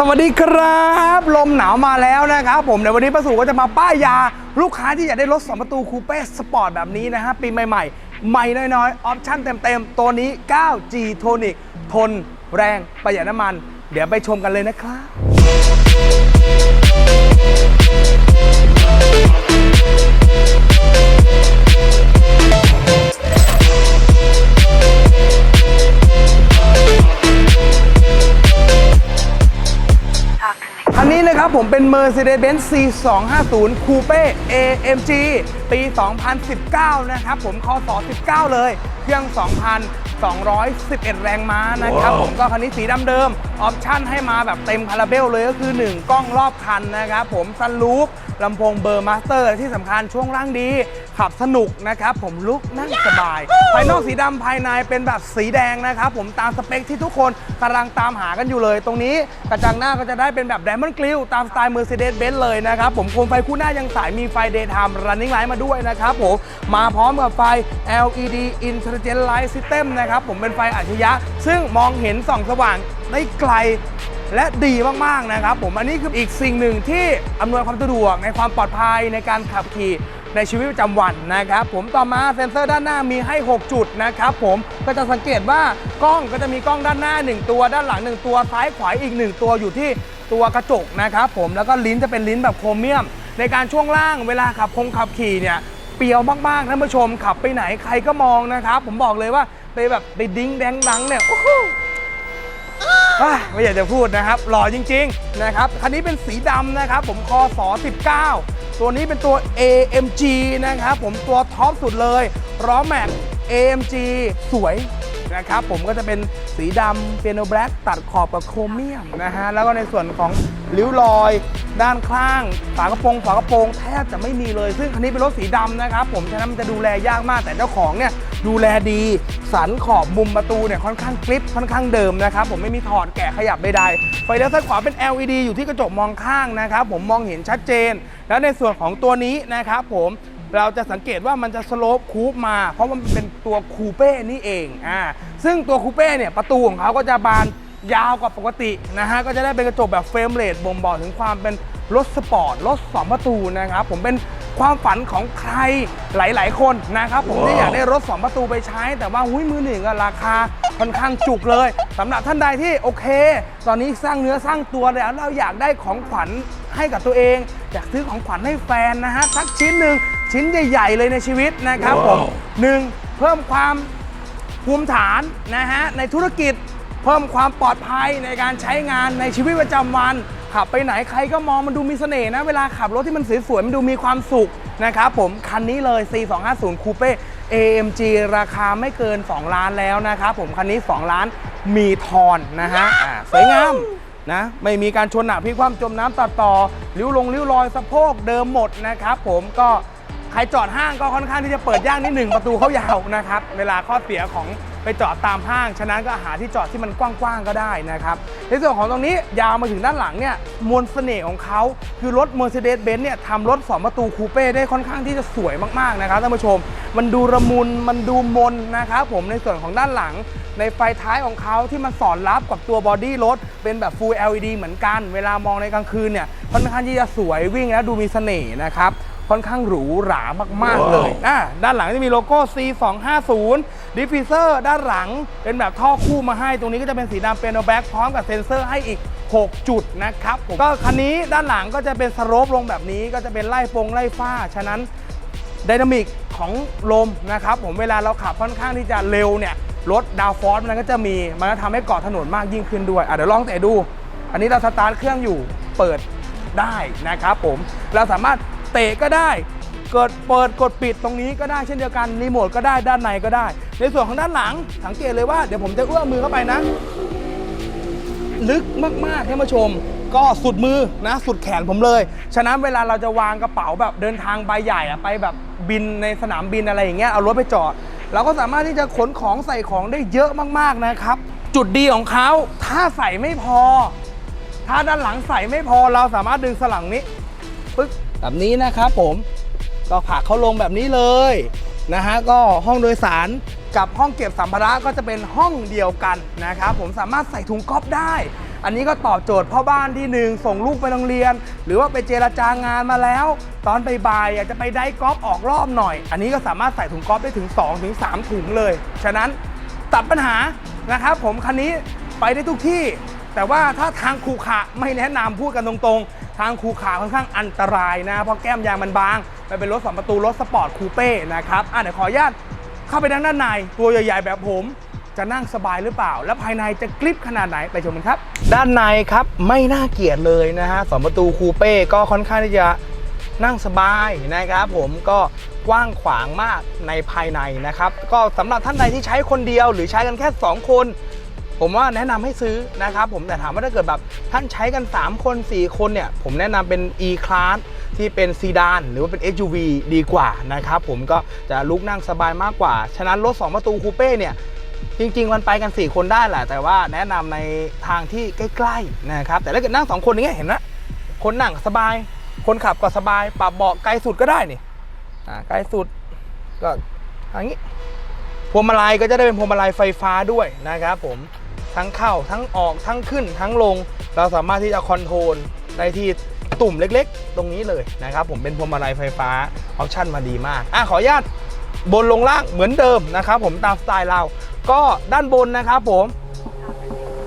สวัสดีครับ ลมหนาวมาแล้วนะครับผมในวันนี้ประสูก็จะมาป้ายยา ลูกค้าที่อยากได้รถ2ประตูคูเป้สปอร์ตแบบนี้นะฮะปีใหม่ๆ ใหม่น้อยๆ ออปชั่นเต็มๆ ตัวนี้ 9G Tonic ทนแรงประหยัดน้ำมัน เดี๋ยวไปชมกันเลยนะครับ ผมเป็น Mercedes-Benz C250 Coupe AMG ปี 2019 นะครับผมคศ19 เลย เครื่อง 2,211 แรงม้านะครับ ผมก็คันนี้สีดำเดิม ออปชั่นให้มาแบบเต็มคาราเบลเลยก็คือ 1 กล้องรอบคันนะครับ ผมซันลูปลำโพงเบอร์มาสเตอร์และที่สำคัญช่วงล่างดี ขับสนุกนะครับ ผมลุกนั่งสบาย ภายนอกสีดำภายในเป็นแบบสีแดงนะครับ ผมตามสเปคที่ทุกคนกำลังตามหากันอยู่เลย ตรงนี้กระจังหน้าก็จะได้เป็นแบบไดมอนด์กลิวตามสไตล์ Mercedes-Benz เลยนะครับ ผมโคมไฟคู่หน้ายังสายมีไฟ Daytime Running Light มาด้วยนะครับผม มาพร้อมกับไฟ LED Intelligent Light System นะครับผมเป็นไฟอัจฉริยะ ซึ่งมองเห็นส่องสว่างได้ไกลและดีมากๆนะครับผมอันนี้คืออีกสิ่งหนึ่งที่อำนวยความสะดวกในความปลอดภัยในการขับขี่ในชีวิตประจำวันนะครับผมต่อมาเซ็นเซอร์ด้านหน้ามีให้ 6 จุดนะครับผมก็จะสังเกตว่ากล้องก็จะมีกล้องด้านหน้า 1 ตัวด้านหลัง 1 ตัวซ้ายขวาอีก 1 ตัวอยู่ที่ตัวกระจกนะครับผมแล้วก็ลิ้นจะเป็นลิ้นแบบโครเมียม ในการช่วงล่างเวลาขับคงขับขี่เนี่ยเปรียวมากๆท่านผู้ชมขับไปไหนใครก็มองนะครับ ผมบอกเลยว่าไปแบบไปดิ้งแดงดังเนี่ยโอ้โหไม่อยากจะพูดนะครับหล่อจริง ๆ นะครับคันนี้เป็นสีดำนะครับ ผมคอสอ19 ตัวนี้เป็นตัว AMG นะครับ ผมตัวท็อปสุดเลยล้อแม็ก AMG สวย นะครับผมก็จะเป็นสีดำเปียโนแบล็กตัดขอบกับโครเมียมนะฮะแล้วก็ในส่วนของริ้วรอยด้านข้าง ฝากระโปรงฝากระโปรงแทบจะไม่มีเลย ซึ่งคันนี้เป็นรถสีดำนะครับผมฉะนั้นมันจะดูแลยากมากแต่เจ้าของเนี่ยดูแลดีสันขอบมุมประตูเนี่ยค่อนข้างกริปค่อนข้างเดิมนะครับผมไม่มีถอดแกะขยับใดๆไฟเลี้ยวซ้ายขวาเป็น LED อยู่ที่กระจกมองข้างนะครับผมมองเห็นชัดเจน แล้วในส่วนของตัวนี้นะครับผม เราจะสังเกตว่ามันจะสโลปคูปมา เพราะมันเป็นตัวคูเป้นี่เองอ่าซึ่งตัวคูเป้เนี่ยประตูของเขาก็จะบานยาวกว่าปกตินะฮะก็จะได้เป็นกระจกแบบเฟรมเรทบ่งบอกถึงความเป็นรถสปอร์ตรถสองประตูนะครับผมเป็นความฝันของใครหลาย ๆ คนนะครับผมที่อยากได้รถ2ประตูไปใช้ แต่ว่าหุ้ยมือหนึ่งอะราคาค่อนข้างจุกเลยสำหรับท่านใดที่โอเค ตอนนี้สร้างเนื้อสร้างตัวแล้วเราอยากได้ของขวัญให้กับตัวเอง อยากซื้อของขวัญให้แฟนนะฮะสักชิ้นหนึ่ง ชิ้นใหญ่ ๆ เลยในชีวิตนะครับผมหนึ่งเพิ่มความภูมิฐานนะฮะในธุรกิจเพิ่มความปลอดภัยในการใช้งานในชีวิตประจำวัน ขับไปไหนใครก็มองมันดูมีเสน่ห์นะ เวลาขับรถที่มันสวยๆมันดูมีความสุขนะครับผมคันนี้เลย C250 Coupe AMG ราคาไม่เกิน 2 ล้านแล้วนะครับผมคันนี้ 2 ล้านมีทอนนะฮะอ่าสวยงามนะไม่มีการชนหนักพลิกคว่ำจมน้ำตัดต่อริ้วลงริ้วรอยสะโพกเดิมหมดนะครับผมก็ ใครจอดห้างก็ค่อนข้างที่จะเปิดย่ากนิดหนึ่งประตูเขายาวนะครับ เวลาข้อเสียของไปจอดตามห้าง ฉะนั้นก็หาที่จอดที่มันกว้างๆก็ได้นะครับ ในส่วนของตรงนี้ยาวมาถึงด้านหลังเนี่ยมวลเสน่ห์ของเขาคือรถ Mercedes-Benz เนี่ยทำรถ 2 ประตูคูเป้ได้ค่อนข้างที่จะสวยมากๆนะครับท่านผู้ชม มันดูระมุนมันดูมนนะครับผมในส่วนของด้านหลัง ในไฟท้ายของเขาที่มันสอดรับกับตัวบอดี้รถเป็นแบบ Full LED เหมือนกัน เวลามองในกลางคืนเนี่ยค่อนข้างที่จะสวยวิ่งแล้วดูมีเสน่ห์นะครับ ค่อนข้างหรูหรามากๆเลยอะด้านหลังจะมีโลโก้ C250 ดิฟฟิเซอร์ด้านหลังเป็นแบบท่อคู่มาให้ตรงนี้ก็จะเป็นสีดำเป็นโนแบ็กพร้อมกับเซ็นเซอร์ให้อีก 6 จุดนะครับผมก็คันนี้ด้านหลังก็จะเป็นสโลปลงแบบนี้ก็จะเป็นไล่ฟงไล่ฟ้า ฉะนั้นไดนามิกของลมนะครับผมเวลาเราขับค่อนข้างที่จะเร็วเนี่ยรถดาวฟอร์สมันก็จะมี มันก็ทำให้เกาะถนนมากยิ่งขึ้นด้วยอะเดี๋ยวลองเตะดู อันนี้เราสตาร์ทเครื่องอยู่เปิดได้นะครับผมเราสามารถ เตะก็ได้ เกิดเปิดกดปิดตรงนี้ก็ได้เช่นเดียวกันรีโมทก็ได้ด้านในก็ได้ ในส่วนของด้านหลังสังเกตเลยว่าเดี๋ยวผมจะเอื้อมมือเข้าไปนะ ลึกมากๆท่านผู้ชม ก็สุดมือนะ สุดแขนผมเลย ฉะนั้นเวลาเราจะวางกระเป๋าแบบเดินทางใบใหญ่อะไปแบบบินในสนามบินอะไรอย่างเงี้ยเอารถไปจอดเราก็สามารถที่จะขนของใส่ของได้เยอะมากๆนะครับ จุดดีของเขาถ้าใส่ไม่พอ ถ้าด้านหลังใส่ไม่พอเราสามารถดึงสลังนี้ แบบนี้นะครับผมก็ผลักเขาลงแบบนี้เลยนะฮะก็ห้องโดยสารกับห้องเก็บสัมภาระก็จะเป็นห้องเดียวกันนะครับผมสามารถใส่ถุงก๊อฟได้ อันนี้ก็ตอบโจทย์พ่อบ้านที่หนึ่งส่งลูกไปโรงเรียน หรือว่าไปเจรจางานมาแล้ว ตอนบ่ายๆอยากจะไปได้ก๊อฟออกรอบหน่อย อันนี้ก็สามารถใส่ถุงก๊อฟได้ถึง2ถึง3ถุงเลย ฉะนั้นตัดปัญหานะครับผมคันนี้ไปได้ทุกที่ แต่ว่าถ้าทางคูขระไม่แนะนำพูดกันตรงๆ ทางคูขาค่อนข้างอันตรายนะ เพราะแก้มยางมันบาง มันเป็นรถสองประตูรถสปอร์ตคูเป้นะครับอะเดี๋ยวขออนุญาตเข้าไปด้านด้านในตัวใหญ่ๆแบบผมจะนั่งสบายหรือเปล่า และภายในจะกริปขนาดไหนไปชมกันครับ ด้านในครับไม่น่าเกลียดเลยนะฮะสองประตูคูเป้ก็ค่อนข้างที่จะนั่งสบายนะครับ ผมก็กว้างขวางมากในภายในนะครับ ก็สำหรับท่านใดที่ใช้คนเดียวหรือใช้กันแค่ 2 คน ผมว่าแนะนำให้ซื้อนะครับผมแต่ถามว่าถ้าเกิดแบบท่านใช้กัน 3 คน 4 คนเนี่ย ผมแนะนำเป็น e class ที่เป็นซีดานหรือว่าเป็น SUV ดีกว่านะครับผมก็จะลุกนั่งสบายมากกว่า ฉะนั้นรถ 2 ประตูคูเป้เนี่ยจริงๆมันไปกัน 4 คนได้แหละ แต่ว่าแนะนำในทางที่ใกล้ๆนะครับ แต่ถ้าเกิดนั่ง 2 คนนี้เห็นไหมคนนั่งสบาย คนขับก็สบาย ปรับเบาะไกลสุดก็ได้นี่ไกลสุดก็อย่างนี้พวงมาลัยก็จะได้เป็นพวงมาลัยไฟฟ้าด้วยนะครับผม ทั้งเข้าทั้งออกทั้งขึ้นทั้งลง เราสามารถที่จะคอนโทรลได้ที่ตุ่มเล็กๆ ตรงนี้เลยนะครับ ผมเป็นพวงมาลัยไฟฟ้าออปชั่นมาดีมากอะขออนุญาตบนลงล่างเหมือนเดิมนะครับผมตามสไตล์เรา ก็ด้านบนนะครับผม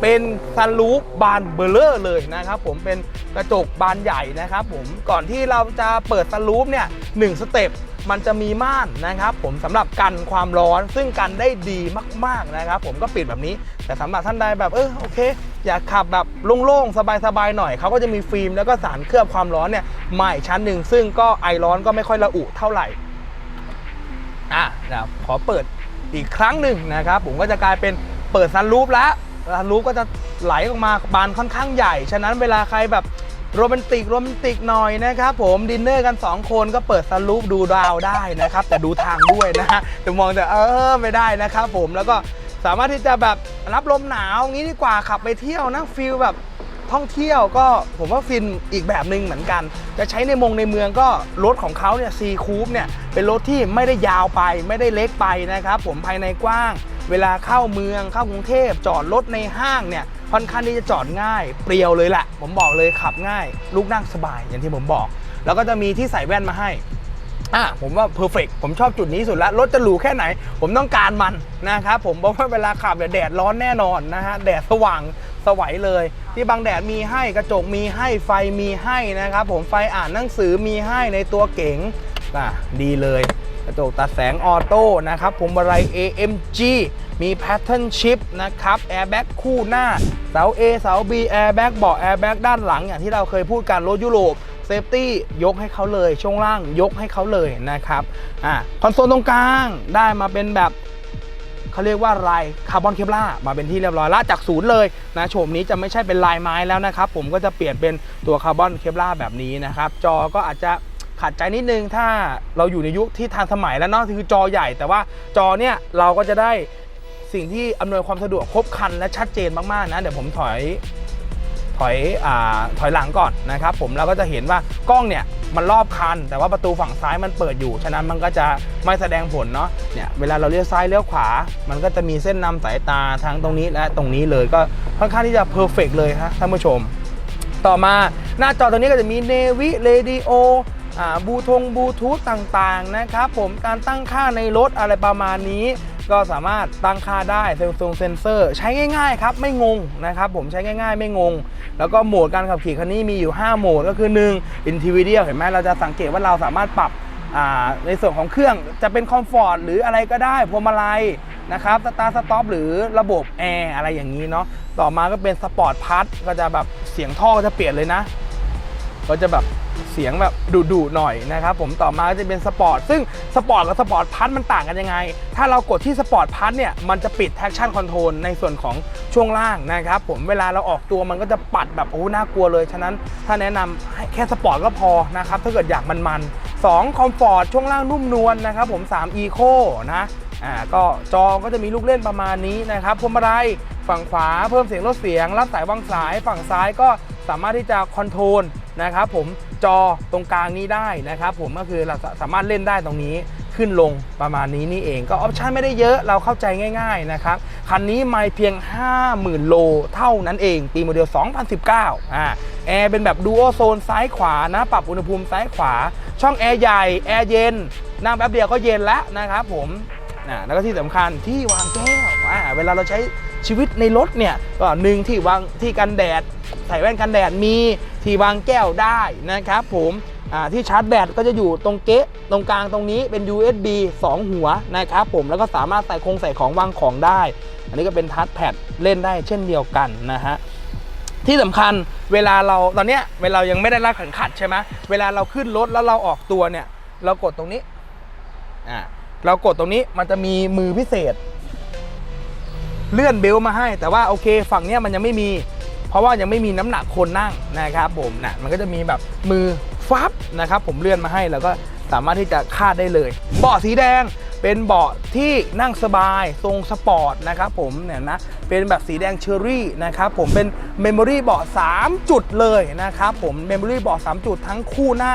เป็นซันรูฟบานเบลเลอร์เลยนะครับผมเป็นกระจกบานใหญ่นะครับผมก่อนที่เราจะเปิดซันรูฟเนี่ยหนึ่งสเต็ป มันจะมีม่านนะครับ ผมสำหรับกันความร้อนซึ่งกันได้ดีมากๆนะครับ ผมก็ปิดแบบนี้ แต่สำหรับท่านใดแบบเออโอเค อยากขับแบบโล่งๆสบายๆหน่อยเขาก็จะมีฟิล์มแล้วก็สารเคลือบความร้อนเนี่ยมาอีกชั้นหนึ่งซึ่งก็ไอร้อนก็ไม่ค่อยระอุเท่าไหร่อะเดี๋ยวขอเปิดอีกครั้งหนึ่งนะครับ ผมก็จะกลายเป็นเปิดซันรูฟแล้วซันรูฟก็จะไหลออกมาบานค่อนข้างใหญ่ ฉะนั้นเวลาใครแบบ โรแมนติกโรแมนติกหน่อยนะครับผมดินเนอร์กัน 2 คนก็เปิดซันรูฟดูดาวได้นะครับ แต่ดูทางด้วยนะฮะจะมองแต่เออไม่ได้นะครับผมแล้วก็สามารถที่จะแบบรับลมหนาวงี้ดีกว่าขับไปเที่ยวนะฟิลแบบท่องเที่ยวก็ผมว่าฟินอีกแบบหนึ่งเหมือนกัน จะใช้ในมงในเมืองก็รถของเขาเนี่ยซีคูปเนี่ยเป็นรถที่ไม่ได้ยาวไปไม่ได้เล็กไปนะครับผมภายในกว้าง เวลาเข้าเมืองเข้ากรุงเทพจอดรถในห้างเนี่ย ค่อนข้างที่จะจอดง่าย เปรียวเลยแหละ ผมบอกเลยขับง่าย ลูกนั่งสบายอย่างที่ผมบอก แล้วก็จะมีที่ใส่แว่นมาให้อะผมว่าเพอร์เฟกผมชอบจุดนี้สุดล้วรถจะหรูแค่ไหน ผมต้องการมันนะครับผมบอกว่าเวลาขับเนี่ยแดดร้อนแน่นอนนะฮะแดดสว่างสวัยเลย ที่บางแดดมีให้กระจกมีให้ไฟมีให้นะครับผมไฟอ่านหนังสือมีให้ในตัวเก๋งอะดีเลย กระจกตัดแสงออโต้นะครับผมอะไร AMG มีแพทเทิร์นชิปนะครับแอร์แบ็กคู่หน้า เสา A เสา B แอร์แบ็กเบาะแอร์แบ็กด้านหลัง อย่างที่เราเคยพูดกันรถยุโรปเซฟตี้ยกให้เขาเลย ช่วงล่างยกให้เขาเลยนะครับอ่าคอนโซลตรงกลางได้มาเป็นแบบเขาเรียกว่าลายคาร์บอนเคปลามาเป็นที่เรียบร้อยละจากศูนย์เลยนะโฉมนี้จะไม่ใช่เป็นลายไม้แล้วนะครับผมก็จะเปลี่ยนเป็นตัวคาร์บอนเคปลาแบบนี้นะครับจอก็อาจจะขัดใจนิดนึงถ้าเราอยู่ในยุคที่ทันสมัยแล้วเนาะคือจอใหญ่แต่ว่าจอเนี่ยเราก็จะได้ สิ่งที่อำนวยความสะดวกครบครันและชัดเจนมากๆนะเดี๋ยวผมถอยถอยอาถอยหลังก่อนนะครับ ผมเราก็จะเห็นว่ากล้องเนี่ยมันรอบคัน แต่ว่าประตูฝั่งซ้ายมันเปิดอยู่ ฉะนั้นมันก็จะไม่แสดงผลเนาะเนี่ยเวลาเราเลี้ยวซ้ายเลี้ยวขวา มันก็จะมีเส้นนำสายตาทั้งตรงนี้และตรงนี้เลยก็ค่อนข้างที่จะเพอร์เฟกเลยฮะท่านผู้ชม ต่อมาหน้าจอตัวนี้ก็จะมีเนวิเรดิโอบูทงบูทูธต่างๆนะครับผมการตั้งค่าในรถอะไรประมาณนี้ ก็สามารถตั้งค่าได้เซลซงเซนเซอร์ ใช้ง่ายๆครับไม่งงนะครับผมใช้ง่ายๆ ไม่งง แล้วก็โหมดการขับขี่คันนี้มีอยู่ 5 โหมดก็คือ 1 Individual เห็นไหมเราจะสังเกตว่าเราสามารถปรับในส่วนของเครื่องจะเป็นคอมฟอร์ตหรืออะไรก็ได้พวงมาลัยนะครับสตาร์สต็อปหรือระบบแอร์อะไรอย่างนี้เนาะต่อมาก็เป็นสปอร์ตพัทก็จะแบบเสียงท่อก็จะเปลี่ยนเลยนะ ก็จะแบบเสียงแบบดุๆหน่อยนะครับผมต่อมาก็จะเป็นสปอร์ตซึ่งสปอร์ตกับสปอร์ตพัทมันต่างกันยังไง ถ้าเรากดที่สปอร์ตพัทเนี่ยมันจะปิด traction control ในส่วนของช่วงล่างนะครับผมเวลาเราออกตัวมันก็จะปัดแบบโอ้น่ากลัวเลย ฉะนั้นถ้าแนะนำให้แค่สปอร์ตก็พอนะครับถ้าเกิดอยากมันๆ2คอมฟอร์ตช่วงล่างนุ่มนวลนะครับผม3 Eco นะอ่าก็จอก็จะมีลูกเล่นประมาณนี้นะครับพวงมาลัยฝั่งขวาเพิ่มเสียงลดเสียงรับสายวางสายฝั่งซ้ายก็สามารถที่จะคอนโทรล นะครับผมจอตรงกลางนี้ได้นะครับผมก็คือเราสามารถเล่นได้ตรงนี้ขึ้นลงประมาณนี้นี่เองก็ออปชันไม่ได้เยอะเราเข้าใจง่าย ๆนะครับ คันนี้ไม่เพียง 50,000 โลเท่านั้นเอง ปีโมเดล 2019อ่าแอร์เป็นแบบดูโอโซนซ้ายขวานะปรับอุณหภูมิซ้ายขวา ช่องแอร์ใหญ่ แอร์เย็น นั่งแป๊บเดียวก็เย็นแล้วนะครับผมอ่าแล้วก็ที่สำคัญที่วางแก้วอ่าเวลาเราใช้ชีวิตในรถเนี่ยก็หนึ่งที่วางที่กันแดด ใส่แว่นกันแดดมีที่วางแก้วได้นะครับผมที่ชาร์จแบตก็จะอยู่ตรงเก๊ะตรงกลางตรงนี้เป็น USB 2 หัวนะครับผมแล้วก็สามารถใส่คงใส่ของวางของได้ อันนี้ก็เป็นทัชแพดเล่นได้เช่นเดียวกันนะฮะที่สำคัญเวลาเราตอนเนี้ยเวลายังไม่ได้รัดขันขัดใช่ไหมเวลาเราขึ้นรถแล้วเราออกตัวเนี่ย เรากดตรงนี้อ่าเรากดตรงนี้มันจะมีมือพิเศษ เลื่อนเบลมาให้แต่ว่าโอเค ฝั่งเนี้ยมันยังไม่มี เพราะว่ายังไม่มีน้ำหนักคนนั่งนะครับผมนะมันก็จะมีแบบมือฟับนะครับผมเลื่อนมาให้แล้วก็สามารถที่จะคาดได้เลย เบาะสีแดงเป็นเบาะที่นั่งสบายทรงสปอร์ตนะครับผมเนี่ยนะเป็นแบบสีแดงเชอรี่นะครับผมเป็นเมมโมรี่เบาะ3 จุดเลยนะครับผมเมมโมรี่เบาะ3 จุดทั้งคู่หน้า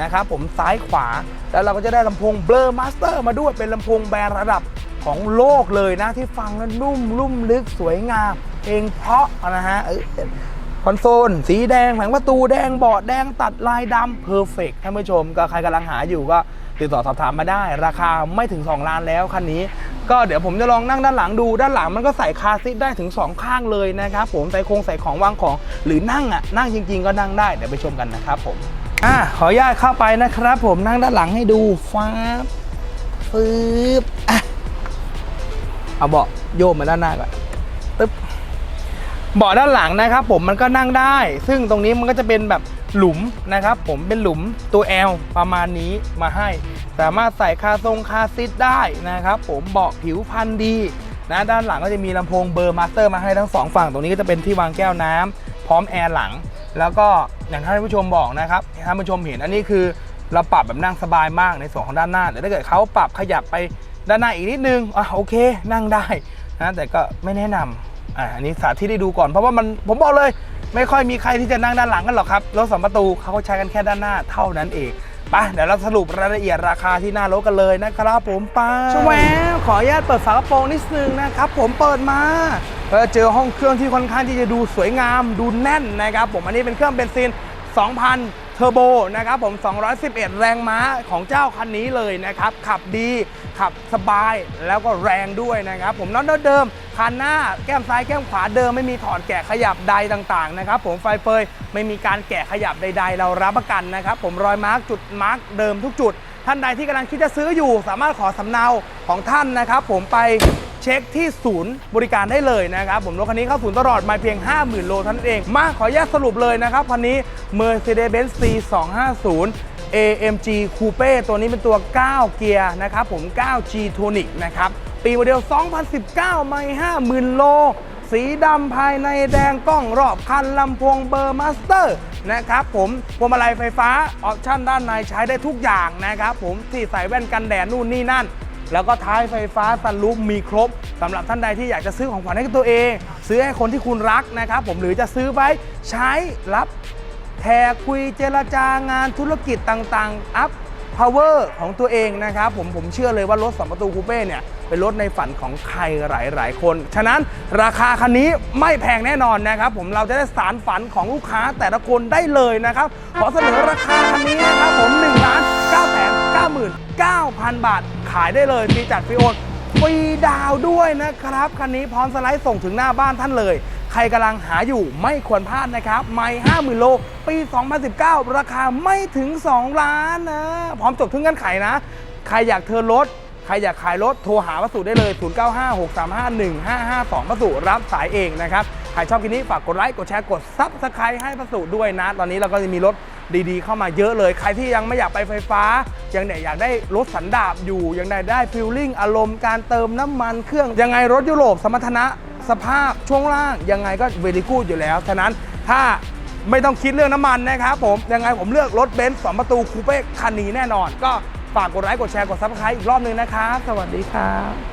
นะครับผมซ้ายขวา แล้วเราก็จะได้ลำโพงเบลอมาสเตอร์มาด้วยเป็นลำโพงแบรนด์ระดับของโลกเลยนะที่ฟังแล้วนุ่มลุ่มลึกสวยงาม เพลงเพราะนะฮะคอนโซล สีแดงแผงประตูแดงเบาะแดงตัดลายดำเพอร์เฟกท่านผู้ชม ก็ใครกำลังหาอยู่ก็ติดต่อสอบถามมาได้ ราคาไม่ถึง 2 ล้านแล้วคันนี้ ก็เดี๋ยวผมจะลองนั่งด้านหลังดูด้านหลังมันก็ใส่คาซีทได้ถึง 2 ข้างเลยนะครับผมใส่โครงใส่ของวางของ หรือนั่งอะนั่งจริง ๆ ก็นั่งได้เดี๋ยวไปชมกันนะครับผมอะขออนุญาตเข้าไปนะครับ ผมนั่งด้านหลังให้ดูฟ้าบฟืบอะเอาเบาะโยกมาด้านหน้าก่อน เบาะด้านหลังนะครับผมมันก็นั่งได้ ซึ่งตรงนี้มันก็จะเป็นแบบหลุมนะครับผมเป็นหลุมตัว L ประมาณนี้มาให้ สามารถใส่คาทรงคาซิทได้นะครับผมเบาะผิวพันธุ์ดีนะด้านหลังก็จะมีลำโพงเบอร์มาสเตอร์มาให้ทั้งสองฝั่งตรงนี้ก็จะเป็นที่วางแก้วน้ำพร้อมแอร์หลัง แล้วก็อย่างที่ท่านผู้ชมบอกนะครับท่านผู้ชมเห็นอันนี้คือเราปรับแบบนั่งสบายมากในส่วนของด้านหน้าแต่ถ้าเกิดเขาปรับขยับไปด้านหน้าอีกนิดนึงอะโอเค นั่งได้นะแต่ก็ไม่แนะนำ อะอันนี้สาธิตให้ดูก่อนเพราะว่ามันผมบอกเลย ไม่ค่อยมีใครที่จะนั่งด้านหลังกันหรอกครับรถสองประตูเขาใช้กันแค่ด้านหน้าเท่านั้นเองไปเดี๋ยวเราสรุปรายละเอียดราคาที่หน้ารถกันเลยนะครับผมไปชแววขออนุญาตเปิดฝากระโปรงนิดนึงนะครับ ผมเปิดมาเจอห้องเครื่องที่ค่อนข้างที่จะดูสวยงามดูแน่นนะครับ ผมอันนี้เป็นเครื่องเบนซิน 2,000 เทอร์โบนะครับผม 211 แรงม้าของเจ้าคันนี้เลยนะครับ ขับดี ขับสบายแล้วก็แรงด้วยนะครับ ผมน็อตเดิมคันหน้าแก้มซ้ายแก้มขวาเดิมไม่มีถอดแกะขยับใดต่างๆนะครับ ผมไฟเฟยไม่มีการแกะขยับใด ๆ เรารับประกันนะครับ ผมรอยมาร์กจุดมาร์กเดิมทุกจุด ท่านใดที่กำลังคิดจะซื้ออยู่ สามารถขอสำเนาของท่านนะครับ ผมไป เช็คที่ศูนย์บริการได้เลยนะครับ ผมรถคันนี้เข้าศูนย์ตลอดมาเพียง 50,000 โลเท่านั้นเอง มาขออนุญาตสรุปเลยนะครับคันนี้ Mercedes-Benz C250 AMG Coupe ตัวนี้เป็นตัว 9 เกียร์นะครับผม 9G Tonic นะครับ ปีโมเดล 2019 ไม่ 50,000 โล สีดำภายในแดงกล้องรอบคันลำโพงเบอร์มาสเตอร์นะครับผมพวงมาลัยไฟฟ้า ออปชั่นด้านในใช้ได้ทุกอย่างนะครับผมที่ใส่แว่นกันแดดนู่นนี่นั่น แล้วก็ท้ายไฟฟ้าซันรูฟมีครบสำหรับท่านใดที่อยากจะซื้อของขวัญให้กับตัวเอง ซื้อให้คนที่คุณรักนะครับผมหรือจะซื้อไว้ใช้รับแทรคุยเจรจางานธุรกิจต่างๆ อัพพาวเวอร์ของตัวเองนะครับผมผมเชื่อเลยว่ารถสองประตูคูเป้เนี่ย เป็นรถในฝันของใครหลาย ๆ คน ฉะนั้นราคาคันนี้ไม่แพงแน่นอนนะครับ ผมเราจะได้สารฝันของลูกค้าแต่ละคนได้เลยนะครับ ขอเสนอราคาคันนี้นะครับผม1ล้าน9แสน 9,000 บาท ขายได้เลยฟรีจัดฟรีโอนฟรีดาวด้วยนะครับ คันนี้พร้อมสไลด์ส่งถึงหน้าบ้านท่านเลย ใครกำลังหาอยู่ไม่ควรพลาดนะครับ ไม่50,000โล ปี 2019 ราคาไม่ถึง 2 ล้านนะ พร้อมจบทุกเงื่อนไขนะ ใครอยากเทิร์นรถ ใครอยากขายรถ โทรหาวัสดุได้เลย 0956351552วัสดุรับสายเองนะครับ ใครชอบคลิปนี้ฝากกดไลค์ กดแชร์ กดซับสไครต์ให้วัสดุด้วยนะ ตอนนี้เราก็จะมีรถ ดีๆ เข้ามาเยอะเลย ใครที่ยังไม่อยากไปไฟฟ้า ยังเนี่ยอยากได้รถสันดาปอยู่ ยังได้ได้ฟิลลิ่งอารมณ์การเติมน้ำมันเครื่อง ยังไงรถยุโรปสมรรถนะสภาพช่วงล่าง ยังไงก็เวลิกูดอยู่แล้ว ฉะนั้นถ้าไม่ต้องคิดเรื่องน้ำมันนะครับผม ยังไงผมเลือกรถเบนซ์สองประตูคูเป้คันนี้แน่นอน ก็ฝากกดไลค์กดแชร์กดซับสไครต์อีกรอบนึงนะครับ สวัสดีครับ